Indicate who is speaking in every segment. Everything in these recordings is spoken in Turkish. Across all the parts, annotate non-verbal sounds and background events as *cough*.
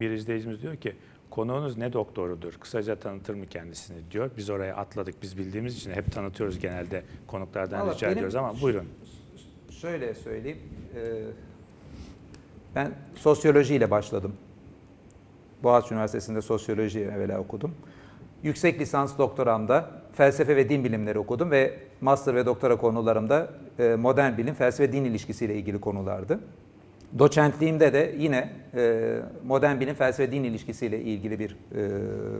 Speaker 1: Bir izleyicimiz diyor ki konuğunuz ne doktorudur? Kısaca tanıtır mı kendisini diyor. Biz oraya atladık. Biz bildiğimiz için hep tanıtıyoruz genelde konuklardan
Speaker 2: Vallahi
Speaker 1: rica
Speaker 2: benim-
Speaker 1: ediyoruz ama buyurun.
Speaker 2: Şöyle söyleyeyim. e, Ben sosyolojiyle başladım. Boğaziçi Üniversitesi'nde sosyoloji evvela okudum. Yüksek lisans doktoramda felsefe ve din bilimleri okudum ve master ve doktora konularımda e, modern bilim, felsefe din ilişkisiyle ilgili konulardı. Doçentliğimde de yine e, modern bilim, felsefe din ilişkisiyle ilgili bir e,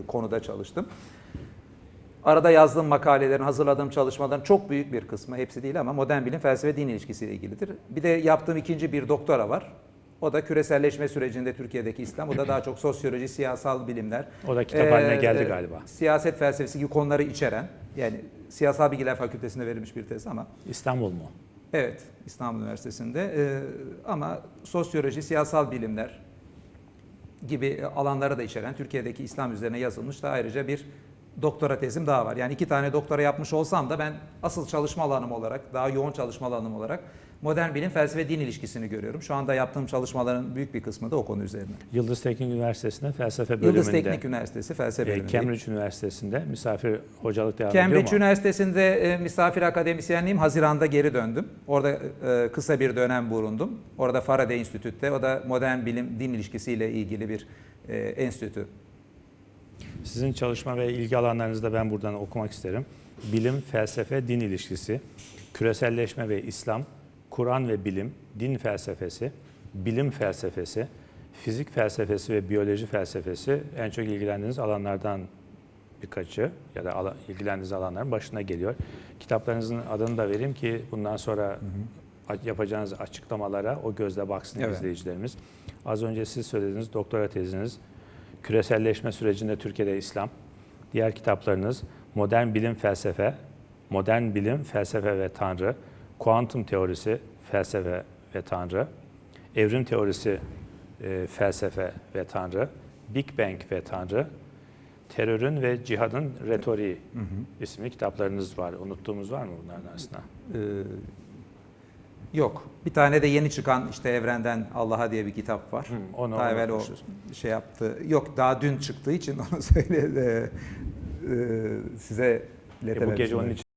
Speaker 2: konuda çalıştım. Arada yazdığım makalelerin, hazırladığım çalışmaların çok büyük bir kısmı, hepsi değil ama modern bilim, felsefe din ilişkisiyle ilgilidir. Bir de yaptığım ikinci bir doktora var. O da küreselleşme sürecinde Türkiye'deki İslam. O da daha çok sosyoloji, siyasal bilimler.
Speaker 1: O da kitap haline
Speaker 2: Ee,
Speaker 1: geldi
Speaker 2: e,
Speaker 1: galiba.
Speaker 2: Siyaset felsefesi gibi konuları içeren, yani siyasal bilgiler fakültesinde verilmiş bir tez ama
Speaker 1: İstanbul mu?
Speaker 2: Evet, İstanbul Üniversitesi'nde. Ee, ama sosyoloji, siyasal bilimler gibi alanları da içeren Türkiye'deki İslam üzerine yazılmış da ayrıca bir doktora tezim daha var. Yani iki tane doktora yapmış olsam da ben asıl çalışma alanım olarak, daha yoğun çalışma alanım olarak modern bilim, felsefe, din ilişkisini görüyorum. Şu anda yaptığım çalışmaların büyük bir kısmı da o konu üzerine.
Speaker 1: Yıldız Teknik Üniversitesi'nde felsefe bölümünde.
Speaker 2: Yıldız Teknik Üniversitesi felsefe
Speaker 1: e,
Speaker 2: bölümündeyim.
Speaker 1: Cambridge Üniversitesi'nde misafir hocalık devam ediyor
Speaker 2: Cambridge? Üniversitesi'nde e, misafir akademisyenliğim. Haziranda geri döndüm. Orada e, kısa bir dönem bulundum. Orada Faraday Enstitü'de. O da modern bilim din ilişkisiyle ilgili bir e, enstitü.
Speaker 1: Sizin çalışma ve ilgi alanlarınızı da ben buradan okumak isterim. Bilim, felsefe, din ilişkisi, küreselleşme ve İslam, Kur'an ve bilim, din felsefesi, bilim felsefesi, fizik felsefesi ve biyoloji felsefesi en çok ilgilendiğiniz alanlardan birkaçı ya da ala- ilgilendiğiniz alanların başına geliyor. Kitaplarınızın adını da vereyim ki bundan sonra a- yapacağınız açıklamalara o gözle baksın
Speaker 2: Evet.
Speaker 1: izleyicilerimiz. Az önce siz söylediğiniz doktora teziniz Küreselleşme sürecinde Türkiye'de İslam. Diğer kitaplarınız Modern Bilim Felsefe, Modern Bilim Felsefe ve Tanrı, Kuantum Teorisi Felsefe ve Tanrı, Evrim Teorisi e, Felsefe ve Tanrı, Big Bang ve Tanrı, Terörün ve Cihadın Retoriği isimli kitaplarınız var. Unuttuğumuz var mı bunların arasında?
Speaker 2: E, yok. Bir tane de yeni çıkan işte Evrenden Allah'a diye bir kitap var.
Speaker 1: Hı, onu
Speaker 2: daha evvel o şey yaptı. Yok daha dün çıktığı için *laughs* onu söyle e, e, size
Speaker 1: E, bu gece onun için